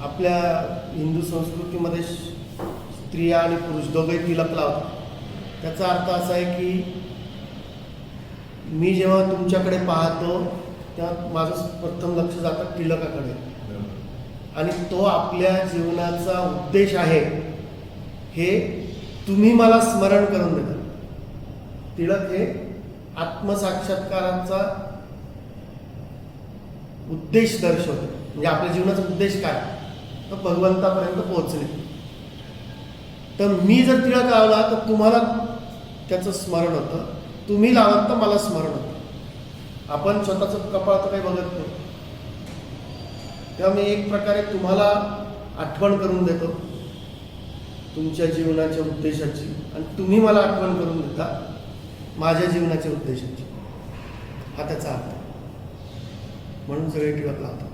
आपल्या हिंदू संस्कृतीमध्ये स्त्रिया आणि पुरुष दोघंही तिलक लावतात. त्याचा अर्थ असा आहे की मी जेव्हा तुमच्याकडे पाहतो तेव्हा माझं प्रथम लक्ष जातं तिलकाकडे. आणि तो आपल्या जीवनाचा उद्देश आहे हे तुम्ही मला स्मरण करून देता. तिळक हे आत्मसाक्षात्काराचा उद्देश दर्शवतो. म्हणजे आपल्या जीवनाचा उद्देश काय? भगवंतापर्यंत पोहोचले. तर मी जर तिळक लावला तर तुम्हाला त्याचं स्मरण होतं. तुम्ही लावत तर मला स्मरण होतं. आपण स्वतःचं कपाळ तर काही बघत नाही. तेव्हा मी एक प्रकारे तुम्हाला आठवण करून देतो. तुमच्या जीवनाच्या उद्देशाची. आणि तुम्ही मला आठवण करून देता माझ्या जीवनाच्या उद्देशाची. हा त्याचा अर्थ. म्हणून सगळे टिळक लावतात